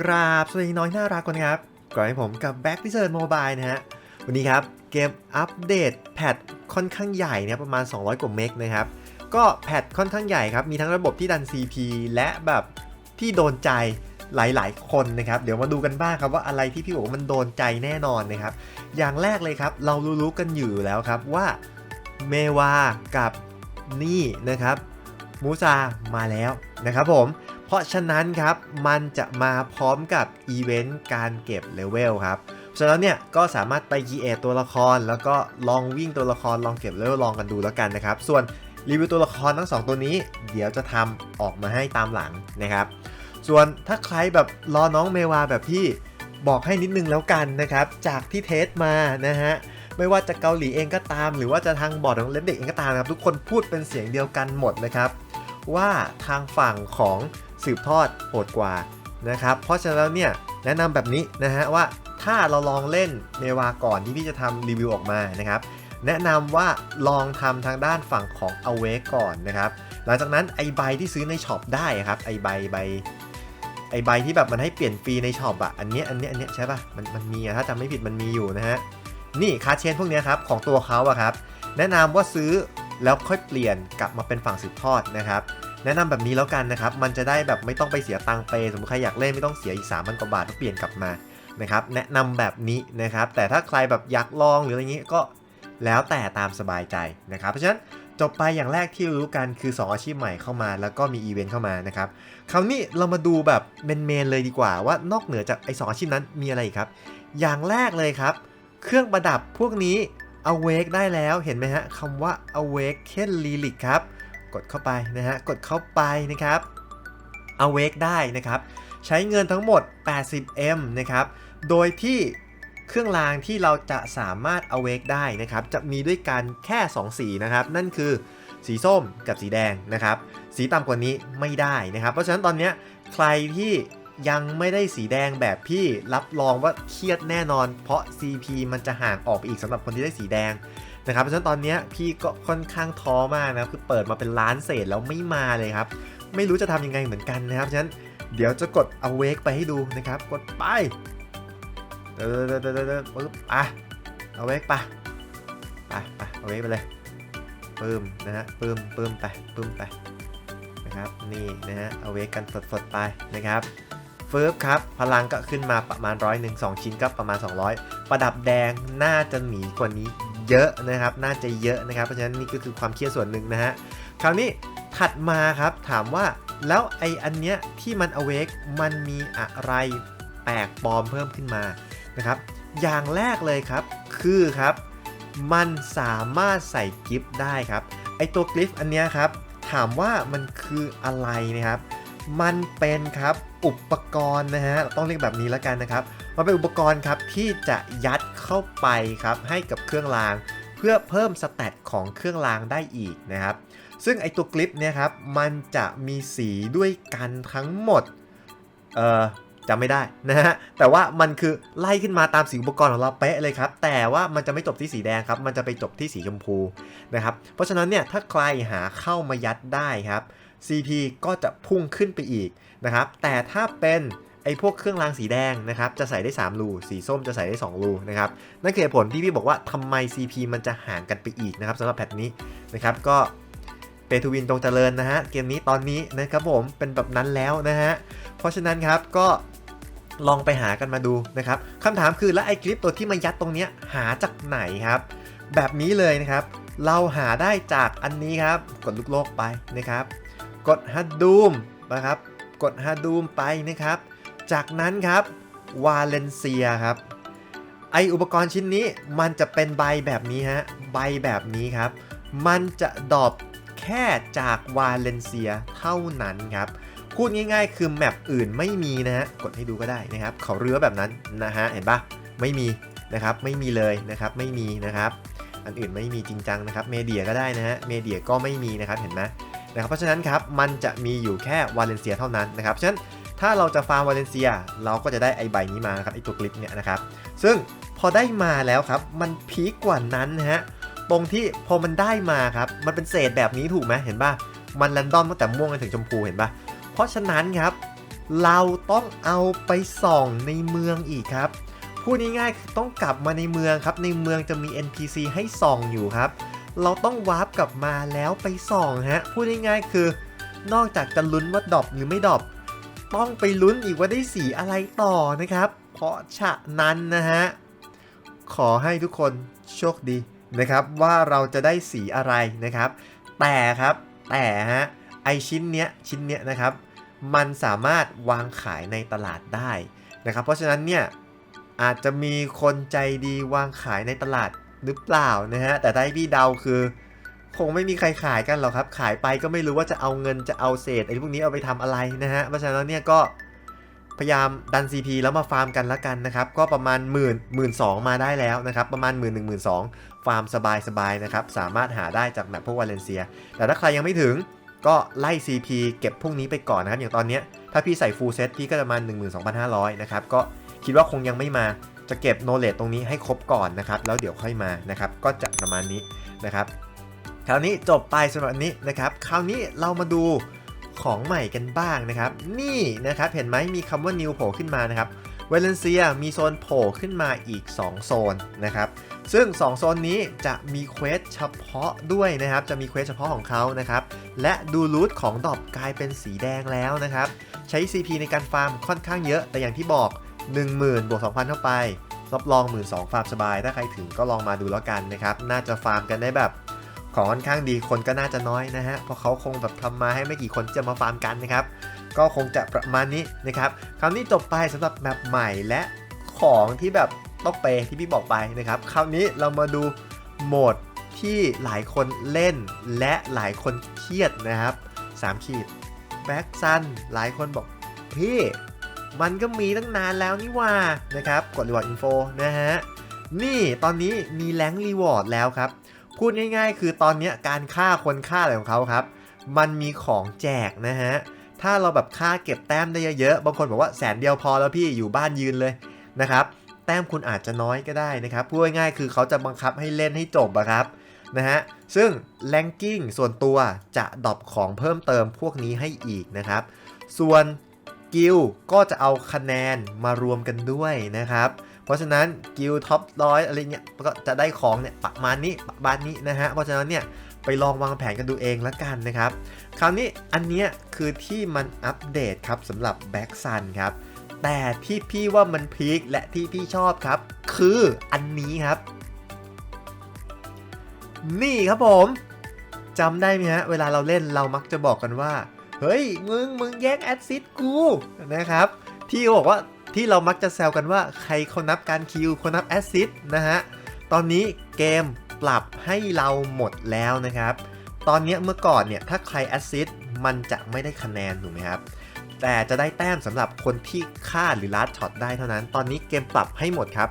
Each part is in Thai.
กราบสวัสดีน้อยน่ารักคนครับก่อนให้ผมกับ Back พิเศษโมบายนะฮะ วันนี้ครับ เกมอัปเดตแพทค่อนข้างใหญ่นะประมาณ 200 กว่าเมกนะครับ ก็แพทค่อนข้างใหญ่ครับ มีทั้งระบบที่ดัน CP และแบบที่โดนใจหลายๆ คนนะครับ เดี๋ยวมาดูกันบ้างครับว่าอะไรที่พี่บอกว่ามันโดนใจแน่นอนนะครับ อย่างแรกเลยครับ เรารู้ๆกันอยู่แล้วครับว่าเมวากับนี่นะครับมูซามาแล้วนะครับผม เพราะฉะนั้นครับมันจะมาพร้อมกับอีเวนต์การเก็บเลเวลครับฉะนั้นเนี่ยก็สามารถไป g ีเอตัวละคร แล้วก็ลองวิ่งตัวละครลองเก็บเลเวลลองกันดูแล้วกันนะครับ ส่วนรีวิวตัวละครทั้ง 2 ตัวนี้ เดี๋ยวจะทำออกมาให้ตามหลังนะครับ ส่วนถ้าใครแบบรอน้องเมวาแบบพี่บอกให้นิดนึงแล้วกันนะครับ จากที่เทสมานะฮะไม่ว่าจะเกาหลีเองก็ตาม หรือว่าจะทางบอร์ดของเล็บเด็กเองก็ตามนะครับทุกคนพูดเป็นเสียงเดียวกันหมดนะครับ ว่าทางฝั่งของ สืบทอดโหดกว่านะครับ เพราะฉะนั้นแล้วเนี่ยแนะนำแบบนี้นะฮะว่าถ้าเราลองเล่นเมวาก่อนที่พี่จะทำรีวิวออกมานะครับ แนะนำว่าลองทำทางด้านฝั่งของ a w a k e ก่อนนะครับ หลังจากนั้นไอใบที่ซื้อในช็อปได้ครับไอใบใบไอใบที่แบบมันให้เปลี่ยนฟรีในช็อปอะอันเนี้ยอันเนี้ยอันเนี้ยใช่ปะมันมันมีอะถ้าจำไม่ผิดมันมีอยู่นะฮะนี่คาเชนพวกนี้ครับของตัวเขาอะครับแนะนำว่าซื้อแล้วค่อยเปลี่ยนกลับมาเป็นฝั่งสืบทอดนะครับ แนะนำแบบนี้แล้วกันนะครับ มันจะได้แบบไม่ต้องไปเสียตังค์เปสมมติใครอยากเล่นไม่ต้องเสียอีก3ามพันกว่าบาทก็เปลี่ยนกลับมานะครับ แนะนำแบบนี้นะครับ แต่ถ้าใครแบบอยากลองหรืออะไรเงี้ก็แล้วแต่ตามสบายใจนะครับ เพราะฉะนั้นจบไปอย่างแรกที่รู้กันคือ 2 อาชีพใหม่เข้ามา แล้วก็มีอีเวนต์เข้ามานะครับคราวนี้เรามาดูแบบเมนๆเลยดีกว่า ว่านอกเหนือจากไอ้สองอาชีพนั้นมีอะไรครับ อย่างแรกเลยครับ เครื่องประดับพวกนี้ awake ได้แล้วเห็นไหมฮะคำว่า awake เ e น Lilic ครับ กดเข้าไปนะฮะ กดเข้าไปนะครับ awake ได้นะครับ ใช้เงินทั้งหมด 80M นะครับ โดยที่เครื่องรางที่เราจะสามารถ awake ได้นะครับ จะมีด้วยกันแค่ 2 สีนะครับ นั่นคือสีส้มกับสีแดงนะครับ สีต่ำกว่านี้ไม่ได้นะครับ เพราะฉะนั้นตอนนี้ใครที่ยังไม่ได้สีแดงแบบพี่รับรองว่าเครียดแน่นอน เพราะ CP มันจะห่างออกไปอีกสำหรับคนที่ได้สีแดง นะครับเพราะฉะนั้นตอนนี้พี่ก็ค่อนข้างท้อมากนะคือเปิดมาเป็นล้านเศษแล้วไม่มาเลยครับ ไม่รู้จะทำยังไงเหมือนกันนะครับฉะนั้นเดี๋ยวจะกด awake ไปให้ดูนะครับ กดไปเออเออเออเออเออปึ๊บอะ awake ไปไปไป awake ไปเลยปึ้มนะฮะปึ้มปึ้มไปปึ้มไปนะครับนี่นะฮะ awake กันสดๆไปนะครับฟึบครับ พลังก็ขึ้นมาประมาณร้อยหนึ่งสองชิ้นก็ประมาณ 200 ประดับแดงน่าจะหนีกว่านี้ เยอะนะครับ น่าจะเยอะนะครับ เพราะฉะนั้นนี่ก็คือความเครียดส่วนหนึ่งนะฮะ คราวนี้ถัดมาครับถามว่าแล้วไออันเนี้ยที่มัน awake มันมีอะไรแปลกปลอมเพิ่มขึ้นมานะครับ อย่างแรกเลยครับ คือครับ มันสามารถใส่กิฟต์ได้ครับ ไอตัวกิฟต์อันเนี้ยครับ ถามว่ามันคืออะไรนะครับ มันเป็นครับอุปกรณ์นะฮะ ต้องเรียกแบบนี้แล้วกันนะครับ มันเป็นอุปกรณ์ครับที่จะยัดเข้าไปครับให้กับเครื่องราง เพื่อเพิ่มสเตตของเครื่องรางได้อีกนะครับ ซึ่งไอตัวกลิปเนี่ยครับมันจะมีสีด้วยกันทั้งหมด เอ่อจำไม่ได้นะฮะ แต่ว่ามันคือไล่ขึ้นมาตามสีอุปกรณ์ของเราเป๊ะเลยครับ แต่ว่ามันจะไม่จบที่สีแดงครับ มันจะไปจบที่สีชมพูนะครับ เพราะฉะนั้นเนี่ยถ้าใครหาเข้ามายัดได้ครับ CP ก็จะพุ่งขึ้นไปอีกนะครับ แต่ถ้าเป็น ไอ้พวกเครื่องรางสีแดงนะครับจะใส่ได้ 3 รู สีส้มจะใส่ได้ 2 รูนะครับนั่นคือเหตุผลที่พี่บอกว่าทำไม CP มันจะห่างกันไปอีกนะครับสำหรับแพทนี้นะครับก็เปทูวินตรงเจริญนะฮะเกมนี้ตอนนี้นะครับผมเป็นแบบนั้นแล้วนะฮะเพราะฉะนั้นครับก็ลองไปหากันมาดูนะครับคำถามคือแล้วไอ้คลิปตัวที่มายัดตรงเนี้ยหาจากไหนครับแบบนี้เลยนะครับเราหาได้จากอันนี้ครับกดลูกโลกไปนะครับ กดฮัดดูมนะครับกดฮัดดูมไปนะครับ จากนั้นครับวาเลนเซียครับ ไออุปกรณ์ชิ้นนี้มันจะเป็นใบแบบนี้ฮะ ใบแบบนี้ครับ มันจะดอปแค่จากวาเลนเซียเท่านั้นครับ พูดง่ายๆ คือแมปอื่นไม่มีนะฮะ กดให้ดูก็ได้นะครับ เขาเรือแบบนั้นนะฮะ เห็นปะไม่มีนะครับ ไม่มีเลยนะครับ ไม่มีนะครับ อันอื่นไม่มีจริงจังนะครับ เมเดียก็ได้นะฮะ เมเดียก็ไม่มีนะครับ เห็นไหมนะครับ เพราะฉะนั้นครับ มันจะมีอยู่แค่วาเลนเซียเท่านั้นนะครับ ฉะนั้น ถ้าเราจะฟาร์มวาเลนเซีย เราก็จะได้ไอใบนี้มานะครับไอตัวคลิปเนี่ยนะครับ ซึ่งพอได้มาแล้วครับ มันพีคกว่านั้นนะฮะ ตรงที่พอมันได้มาครับ มันเป็นเศษแบบนี้ถูกไหมเห็นป่ะ มันแรนดอมตั้งแต่ม่วงจนถึงชมพูเห็นป่ะ เพราะฉะนั้นครับ เราต้องเอาไปส่องในเมืองอีกครับ พูดง่ายๆคือต้องกลับมาในเมืองครับ ในเมืองจะมี NPC ให้ส่องอยู่ครับ เราต้องวาร์ปกลับมาแล้วไปส่องฮะ พูดง่ายๆคือ นอกจากจะลุ้นว่าดรอปหรือไม่ดรอป ต้องไปลุ้นอีกว่าได้สีอะไรต่อนะครับ เพราะฉะนั้นนะฮะ ขอให้ทุกคนโชคดีนะครับ ว่าเราจะได้สีอะไรนะครับ แต่ครับแต่ฮะไอชิ้นเนี้ยชิ้นเนี้ยนะครับ มันสามารถวางขายในตลาดได้นะครับ เพราะฉะนั้นเนี่ยอาจจะมีคนใจดีวางขายในตลาดหรือเปล่านะฮะแต่ได้พี่เดาคือ คงไม่มีใครขายกันหรอกครับ ขายไปก็ไม่รู้ว่าจะเอาเงินจะเอาเศษไอ้พวกนี้เอาไปทำอะไรนะฮะ เพราะฉะนั้นเนี่ยก็พยายามดัน CP แล้วมาฟาร์มกันละกันนะครับ ก็ประมาณหมื่นหมื่นสองมาได้แล้วนะครับ ประมาณหมื่นหนึ่งหมื่นสองฟาร์มสบายๆนะครับ สามารถหาได้จากแมปพวกวาเลนเซีย แต่ถ้าใครยังไม่ถึงก็ไล่ CP เก็บพวกนี้ไปก่อนนะครับ อย่างตอนนี้ถ้าพี่ใส่ full set พี่ก็ประมาณ 12,500 นะครับ ก็คิดว่าคงยังไม่มาจะเก็บ knowledge ตรงนี้ให้ครบก่อนนะครับ แล้วเดี๋ยวค่อยมานะครับ ก็จะประมาณนี้นะครับ คราวนี้จบไปสำหรับอันนี้นะครับ คราวนี้เรามาดูของใหม่กันบ้างนะครับ นี่นะครับเห็นไหมมีคำว่า new โผล่ขึ้นมานะครับเวเลนเซียมีโซนโผล่ขึ้นมาอีก 2 โซนนะครับซึ่ง 2 โซนนี้จะมีเควสเฉพาะด้วยนะครับ จะมีเควสเฉพาะของเขานะครับ และดูรูทของดอบกลายเป็นสีแดงแล้วนะครับ ใช้ CP ในการฟาร์มค่อนข้างเยอะ แต่อย่างที่บอก 10,000 บวก 2,000 เข้าไป รับรอง 12,000ฟาร์มสบาย ถ้าใครถึงก็ลองมาดูแล้วกันนะครับ น่าจะฟาร์มกันได้แบบ ของค่อนข้างดีคนก็น่าจะน้อยนะฮะเพราะเขาคงแบบทำมาให้ไม่กี่คนจะมาฟาร์มกันนะครับ ก็คงจะประมาณนี้นะครับคราวนี้จบไปสำหรับแมปใหม่และของที่แบบต้องเปที่พี่บอกไปนะครับคราวนี้เรามาดูโหมดที่หลายคนเล่นและหลายคนเครียดนะครับ3ขีดแบ็กซันหลายคนบอกพี่มันก็มีตั้งนานแล้วนี่ว่านะครับ กดรีวอร์ดอินโฟนะฮะ นี่ตอนนี้มีแรงรีวอร์ดแล้วครับ พูดง่ายๆ คือตอนนี้การฆ่าคนฆ่าอะไรของเขาครับ มันมีของแจกนะฮะ ถ้าเราแบบค่าเก็บแต้มได้เยอะๆ บางคนบอกว่าแสนเดียวพอแล้วพี่อยู่บ้านยืนเลยนะครับ แต้มคุณอาจจะน้อยก็ได้นะครับ พูดง่ายๆ คือเขาจะบังคับให้เล่นให้จบอะครับนะฮะ ซึ่งแ a งกิ้งส่วนตัวจะดรอปของเพิ่มเติมพวกนี้ให้อีกนะครับ ส่วนกิลก็จะเอาคะแนนมารวมกันด้วยนะครับ เพราะฉะนั้นกิลท็อปร้อยอะไรเงี้ยก็จะได้ของเนี่ยประมาณนี้ประมาณนี้นะฮะเพราะฉะนั้นเนี่ยไปลองวางแผนกันดูเองละกันนะครับ คราวนี้อันเนี้ยคือที่มันอัปเดตครับสำหรับแบ็กซันครับแต่ที่พี่ว่ามันพีคและที่พี่ชอบครับ คืออันนี้ครับ นี่ครับผมจำได้ไหมฮะเวลาเราเล่นเรามักจะบอกกันว่า เฮ้ย มึง มึงแย่งแอดซิดกูนะครับ ที่เขาบอกว่า ที่เรามักจะแซวกันว่าใครเขานับการคิวคนนับแอดซิดนะฮะ ตอนนี้เกมปรับให้เราหมดแล้วนะครับ ตอนนี้เมื่อก่อนเนี่ยถ้าใครแอดซิดมันจะไม่ได้คะแนนถูกไหมครับ แต่จะได้แต้มสำหรับคนที่ฆ่าหรือลัดช็อตได้เท่านั้น ตอนนี้เกมปรับให้หมดครับ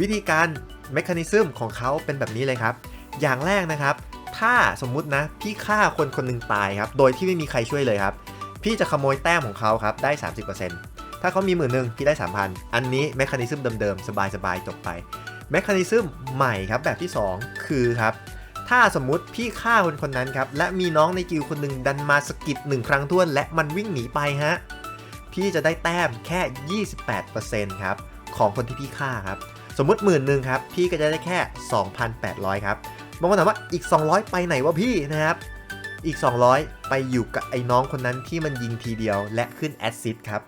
วิธีการเมคานิซึมของเขาเป็นแบบนี้เลยครับ อย่างแรกนะครับ ถ้าสมมุตินะพี่ฆ่าคนคนหนึ่งตายครับ โดยที่ไม่มีใครช่วยเลยครับ พี่จะขโมยแต้มของเขาครับได้ 30% ถ้าเขามีหมื่นหนึ่งพี่ได้ 3,000 อันนี้เมคานิซึมเดิมๆ สบายๆ จบไปเมคานิซึมใหม่ครับแบบที่ 2 คือครับ ถ้าสมมุติพี่ฆ่าคนคนนั้นครับ และมีน้องในกิลคนหนึ่งดันมาสกิดหนึ่งครั้งท้วน และมันวิ่งหนีไปฮะพี่จะได้แต้มแค่ 28%ครับของคนที่พี่ฆ่าครับสมมุติหมื่นหนึ่งครับพี่ก็จะได้แค่ 2,800 ครับบางคนถามว่าอีก 200 ไปไหนวะพี่นะครับอีก 200 ไปอยู่กับไอ้น้องคนนั้นที่มันยิงทีเดียวและขึ้นแอซซิดครับ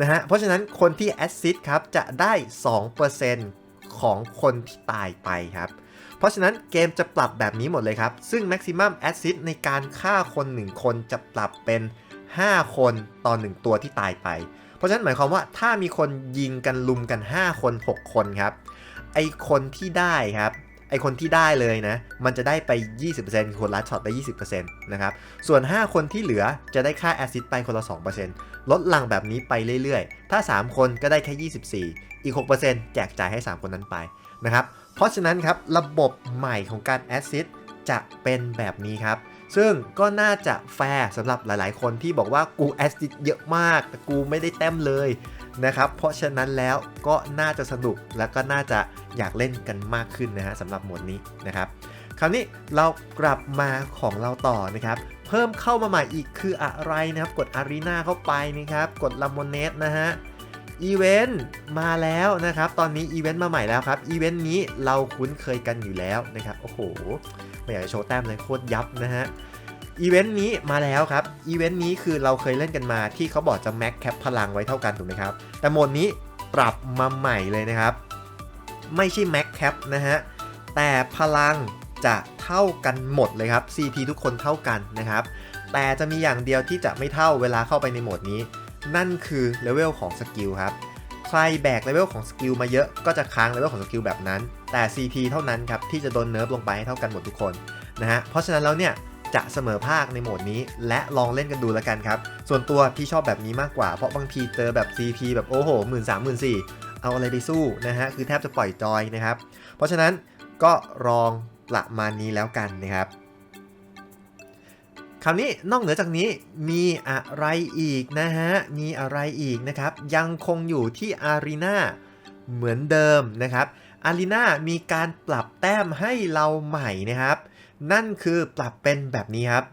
นะฮะ เพราะฉะนั้นคนที่แอซซิดครับจะได้ 2%ของคนที่ตายไปครับ เพราะฉะนั้นเกมจะปรับแบบนี้หมดเลยครับ ซึ่ง Maximum Assist ในการฆ่าคน 1 คนจะปรับเป็น 5 คนต่อ 1 ตัวที่ตายไป เพราะฉะนั้นหมายความว่าถ้ามีคนยิงกันลุมกัน 5 คน 6 คนครับ ไอคนที่ได้ครับ ไอคนที่ได้เลยนะ มันจะได้ไป 20%คนลัดช็อตไป 20%นะครับ ส่วน 5 คนที่เหลือจะได้ค่าแอซิดไปคนละ 2%ลดหลังแบบนี้ไปเรื่อยๆ ถ้า 3 คนก็ได้แค่ 24 อีก 6%แจกจ่ายให้ 3 คนนั้นไปนะครับ เพราะฉะนั้นครับ ระบบใหม่ของการแอซิดจะเป็นแบบนี้ครับ ซึ่งก็น่าจะแฟร์สำหรับหลายๆ คนที่บอกว่ากูแอซิดเยอะมาก แต่กูไม่ได้แต้มเลย นะครับ เพราะฉะนั้นแล้วก็น่าจะสนุกและก็น่าจะอยากเล่นกันมากขึ้นนะฮะสำหรับโหมดนี้นะครับ คราวนี้เรากลับมาของเราต่อนะครับเพิ่มเข้ามาใหม่อีกคืออะไรนะครับ กดอารีนาเข้าไปนะครับ กดลามอนเนสนะฮะอีเวนต์มาแล้วนะครับ ตอนนี้อีเวนต์มาใหม่แล้วครับ อีเวนต์นี้เราคุ้นเคยกันอยู่แล้วนะครับ โอ้โห ไม่อยากจะโชว์แต้มเลยโคตรยับนะฮะ อีเวนต์นี้มาแล้วครับ อีเวนต์นี้คือเราเคยเล่นกันมาที่เขาบอกจะแม็กแคปพลังไว้เท่ากันถูกไหมครับ แต่โหมดนี้ปรับมาใหม่เลยนะครับ ไม่ใช่แม็กแคปนะฮะ แต่พลังจะเท่ากันหมดเลยครับ CP ทุกคนเท่ากันนะครับ แต่จะมีอย่างเดียวที่จะไม่เท่าเวลาเข้าไปในโหมดนี้ นั่นคือเลเวลของสกิลครับ ใครแบกเลเวลของสกิลมาเยอะก็จะค้างเลเวลของสกิลแบบนั้น แต่ CP เท่านั้นครับที่จะโดนเนิร์ฟลงไปให้เท่ากันหมดทุกคนนะฮะ เพราะฉะนั้นแล้วเนี่ย จะเสมอภาคในโหมดนี้ และลองเล่นกันดูแล้วกันครับ ส่วนตัวพี่ชอบแบบนี้มากกว่า เพราะบางทีเจอแบบ CP แบบโอ้โหหมื่นสามหมื่นสี่เอาอะไรไปสู้นะฮะ คือแทบจะปล่อยจอยนะครับ เพราะฉะนั้นก็ลองประมาณนี้แล้วกันนะครับคราวนี้นอกเหนือจากนี้มีอะไรอีกนะฮะ มีอะไรอีกนะครับ ยังคงอยู่ที่อารีนาเหมือนเดิมนะครับอารีนามีการปรับแต้มให้เราใหม่นะครับ นั่นคือปรับเป็นแบบนี้ครับ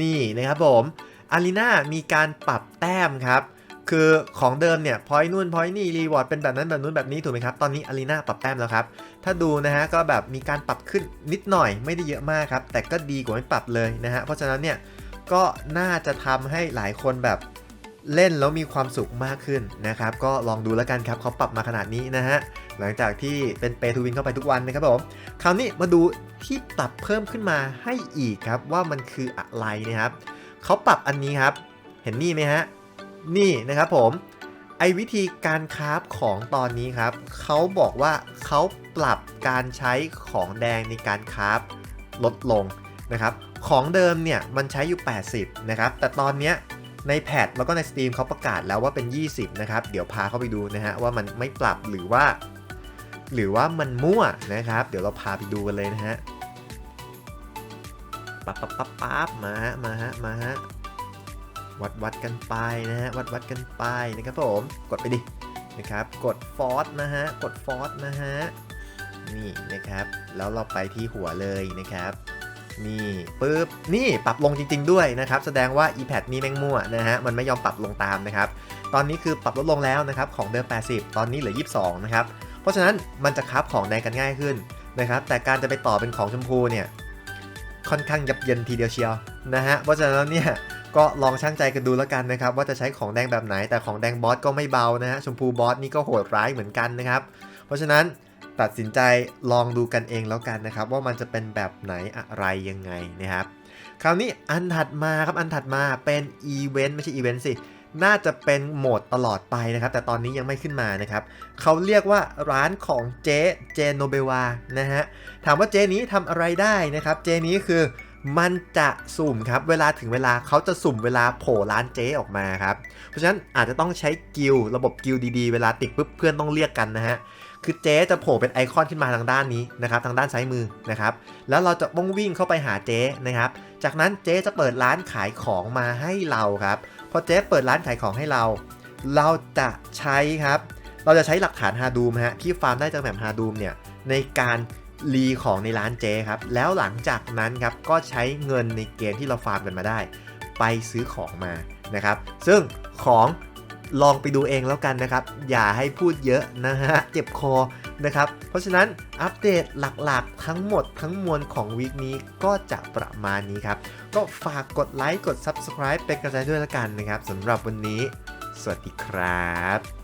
นี่นะครับผมอารีนามีการปรับแต้มครับคือของเดิมเนี่ยพอยนู่นพอยนี่รีวอร์ดเป็นแบบนั้นแบบนู้นแบบนี้ถูกไหมครับ ตอนนี้อารีนาปรับแต้มแล้วครับ ถ้าดูนะฮะก็แบบมีการปรับขึ้นนิดหน่อยไม่ได้เยอะมากครับ แต่ก็ดีกว่าไม่ปรับเลยนะฮะ เพราะฉะนั้นเนี่ยก็น่าจะทำให้หลายคนแบบเล่นแล้วมีความสุขมากขึ้นนะครับ ก็ลองดูแล้วกันครับเขาปรับมาขนาดนี้นะฮะ หลังจากที่เป็นเปทูวินเข้าไปทุกวันนะครับผมคราวนี้มาดูที่ปรับเพิ่มขึ้นมาให้อีกครับว่ามันคืออะไรนะครับเขาปรับอันนี้ครับ เห็นนี่ไหมฮะนี่นะครับผมไอวิธีการคราฟของตอนนี้ครับเขาบอกว่าเขาปรับการใช้ของแดงในการคราฟลดลงนะครับของเดิมเนี่ยมันใช้อยู่ 80 นะครับ แต่ตอนนี้ในแพทแล้วก็ใน Steam เขาประกาศแล้วว่าเป็น 20 นะครับ เดี๋ยวพาเข้าไปดูนะฮะว่ามันไม่ปรับหรือว่า หรือว่ามันมั่วนะครับ เดี๋ยวเราพาไปดูกันเลยนะฮะปั๊บปั๊บปั๊บปั๊บมาฮะมาฮะมาฮะวัดวัดกันไปนะฮะวัดวัดกันไปนะครับผมกดไปดินะครับ กดฟอสนะฮะกดฟอสนะฮะนี่นะครับ แล้วเราไปที่หัวเลยนะครับนี่ปึ๊บนี่ปรับลงจริง ๆ ด้วยนะครับ แสดงว่า e-pad นี่แม่งมั่วนะฮะมันไม่ยอมปรับลงตามนะครับ ตอนนี้คือปรับลดลงแล้วนะครับของเดิม 80 ตอนนี้เหลือ 22 นะครับ เพราะฉะนั้นมันจะคราฟของแดงกันง่ายขึ้นนะครับ แต่การจะไปต่อเป็นของชมพูเนี่ยค่อนข้างยับเยินทีเดียวเชียวนะฮะ เพราะฉะนั้นเนี่ยก็ลองช่างใจกันดูแล้วกันนะครับว่าจะใช้ของแดงแบบไหนแต่ของแดงบอสก็ไม่เบานะฮะชมพูบอสนี่ก็โหดร้ายเหมือนกันนะครับ เพราะฉะนั้นตัดสินใจลองดูกันเองแล้วกันนะครับ ว่ามันจะเป็นแบบไหนอะไรยังไงนะครับ คราวนี้อันถัดมาครับอันถัดมาเป็นอีเวนต์ไม่ใช่อีเวนต์สิ น่าจะเป็นโหมดตลอดไปนะครับ แต่ตอนนี้ยังไม่ขึ้นมานะครับเขาเรียกว่าร้านของเจ๊เจโนเบวานะฮะถามว่าเจ๊นี้ทำอะไรได้นะครับ เจ๊นี้คือมันจะสุ่มครับเวลาถึงเวลาเขาจะสุ่มเวลาโผล่ร้านเจ๊ออกมาครับ เพราะฉะนั้นอาจจะต้องใช้กิลระบบกิลดีๆ เวลาติดปุ๊บเพื่อนต้องเรียกกันนะฮะคือเจ๊จะโผล่เป็นไอคอนขึ้นมาทางด้านนี้นะครับทางด้านซ้ายมือนะครับแล้วเราจะต้องวิ่งเข้าไปหาเจ๊นะครับจากนั้นเจ๊จะเปิดร้านขายของมาให้เราครับ พอเจ๊เปิดร้านขายของให้เรา เราจะใช้ครับ เราจะใช้หลักฐานฮาดูมฮะที่ฟาร์มได้จากแมปฮาดูมเนี่ยในการรีของในร้านเจ๊ครับ แล้วหลังจากนั้นครับก็ใช้เงินในเกมที่เราฟาร์มกันมาได้ ไปซื้อของมานะครับ ซึ่งของลองไปดูเองแล้วกันนะครับ อย่าให้พูดเยอะนะฮะ เจ็บคอ นะครับ เพราะฉะนั้นอัปเดตหลักๆ ทั้งหมดทั้งมวลของวีคนี้ก็จะประมาณนี้ครับ ก็ฝากกดไลค์กด Subscribe เป็นกำลังใจด้วยละกันนะครับสำหรับวันนี้ สวัสดีครับ